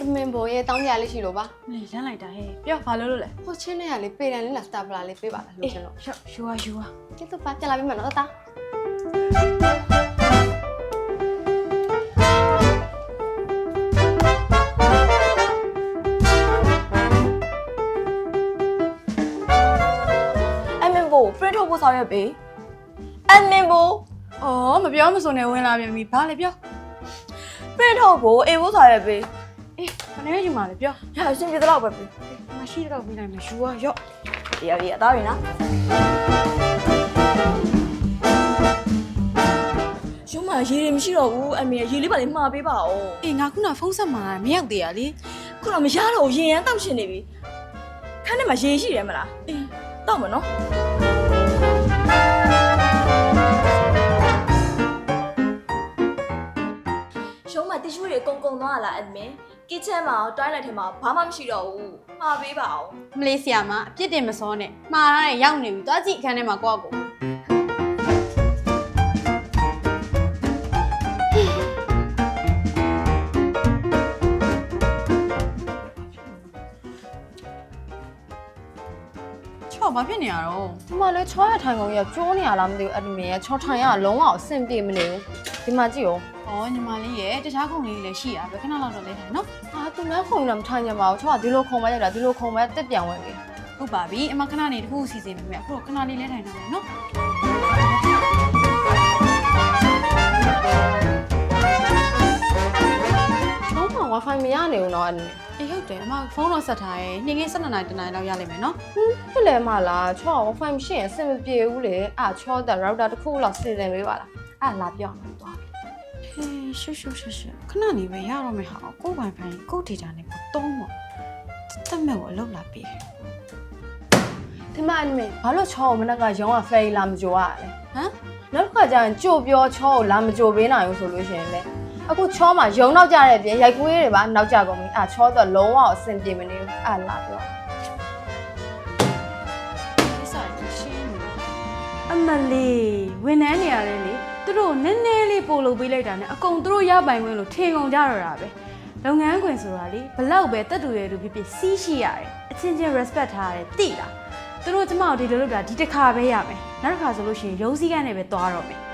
ဒမင်ဘိုရဲ့တောင်းကြလေးရှိလို့ပါမလေးလမ်းလိုက်တာဟဲ့ပြောဘာလို့လို့လဲဟိုချင်းနဲ့ကလေပေတန်လေးလားစတာပလာလေးပေးပါလားလို့ကျွန်တော်ရှော့ယူဝယူဝကျေးဇူးပါကြလာပြီမနော်တာအမင်ဘို print ထုတ်ဖို့ဆောင်ရွက်ပေးအမင်ဘိုအော်မပြောမစုံနဲ့ဝင်လာပြန်ပြီဘာလဲပြော print ထုတ်ဖို့အေးဖို့ဆောင်ရွက်ပေး အေးဘယ်နဲ့ယူမှာလဲပြောရအရှင်ပြေတော့ပဲပေးမရှိတော့ပြီးနိုင်မယ်ယူဝရော့ရရတော့ရင်နော်ရုံးမရေတွေမရှိတော့ဘူးအမေရေလေးပါလေမှားပေးပါဦးအေးငါခုနဖုန်းဆက်မှာမရောက်သေးရလေခုတော့မရတော့ဘူးရင်ရမ်းတောက်ရှင်နေပြီခန်းထဲမှာရေရှိတယ်မလားအေးတောက်မနော် ကုန်ကုန်သွားလားအမေကစ်ချန်မှာတွိုင်းလိုက်ထဲမှာဘာမှမရှိတော့ဘူးမှားပေးပါဦးမလေးဆီယာမှာအပြစ်တင်မစောနဲ့မှားရတဲ့ရောက်နေပြီသွားကြည့်အခန်းထဲမှာကိုယ့်အကို ချော့ဘာဖြစ်နေရတော့ဒီမှာလေချောရထိုင်ကုန်ကြီးကကျိုးနေရလားမသိဘူးအဒမင်ရဲ့ချောထိုင်ရလုံးဝအဆင်ပြေမနေဘူးဒီမှာကြည့်ရော။ဩညီမလေးရဲ့တခြားခုံလေးတွေလည်းရှိရပဲခဏလောက်တော့လေးထိုင်နော်အာသူများခုံတော့မထိုင်ကြပါဘူးချောကဒီလိုခုံမရတာဒီလိုခုံမတက်ပြန်ဝင်ပြီ။ဟုတ်ပါပြီ။အမခဏနေတခုစီစဉ်ပေးမယ်။အခုတော့ခဏလေးလေးထိုင်ထားမယ်နော် မှာ wifi မရနေဘူးနော်အဒမင်။အေးဟုတ်တယ်အမဖုန်းတော့ဆက်ထားရဲ့။နေ့က7နာရီတနာရီလောက်ရလိမ့်မယ်နော်ဖြစ်လဲမလားချောက wifi မရှိရင်အဆင်မပြေဘူးလေအာချောတဲ့ router တစ်ခုလောက်စီစဉ်ပေးပါလားအာလာပြောင်းနေသွားပြီ။ဟေးရှုပ်ရှုပ်ရှုပ်ရှုပ်ခဏနေပဲရတော့မယ်ဟာ။ကိုယ် Wi-Fi ကိုယ် data နဲ့ကိုတုံးပေါ့။တက်မဲ့ကိုအလုပ်လာပေးတယ်ဒီမှာအဒမင်ဘာလို့ချောကိုမနက်ကရောင်းကဖယ်လာမကြိုရလဲ။ဟမ်နောက်တစ်ခါကျရင်ကြိုပြောချောကိုလာမကြိုပေးနိုင်ဘူးဆိုလို့ရှိရင်လေ အခုချောမှာယုံနောက်ကြတဲ့အပြင်ရိုက်ကွေးတွေပါနောက်ကြကုန်ပြီအာချောတော့လုံးဝအဆင်ပြေမနေဘူးအာလာပြောကိစ္စရရှင်းနေ။အမလေးဝန်ထမ်းနေရတယ်လေ။သူတို့နည်းနည်းလေးပို့လုပ်ပေးလိုက်တာနဲ့အကုန်သူတို့ရပိုင်ခွင့်လို့ထင်ကုန်ကြတော့တာပဲ။လုပ်ငန်းခွင်ဆိုတာလေဘလောက်ပဲတက်တူရဲတူဖြစ်ဖြစ်စီးရှိရတယ်။အချင်းချင်း respect ထားရတယ်တိလား။သူတို့ကျမတို့ဒီလိုလုပ်တာဒီတစ်ခါပဲရမယ်။နောက်တစ်ခါဆိုလို့ရှိရင်ရုံးစည်းကမ်းနဲ့ပဲသွားတော့မယ်။